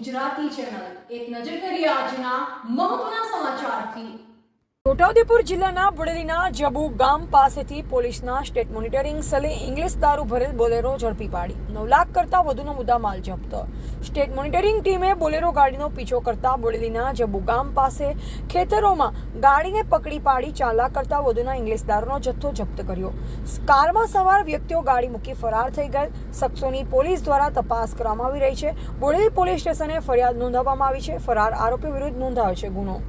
Gujarati channel એક નજર કરીએ આજના મહત્વના સમાચારથી. છોટાઉદેપુર જિલ્લાના બુડેલીના જબુ ગામ પાસેથી પોલીસના સ્ટેટ મોનિટરિંગ સેલે ઇંગ્લિશ દારૂ ભરેલ બોલેરો ઝડપી પાડી. નવ લાખ કરતાં વધુનો મુદ્દામાલ જપ્ત. સ્ટેટ મોનિટરિંગ ટીમે બોલેરો ગાડીનો પીછો કરતા બોડેલીના જબુ ગામ પાસે ખેતરોમાં ગાડીને પકડી પાડી ચાર લાખ કરતાં વધુના ઇંગ્લિશ દારૂનો જથ્થો જપ્ત કર્યો. કારમાં સવાર વ્યક્તિઓ ગાડી મૂકી ફરાર થઈ ગયેલ. શખ્સોની પોલીસ દ્વારા તપાસ કરવામાં આવી રહી છે. બોડેલી પોલીસ સ્ટેશને ફરિયાદ નોંધાવવામાં આવી છે. ફરાર આરોપી વિરુદ્ધ નોંધાયો છે ગુનો.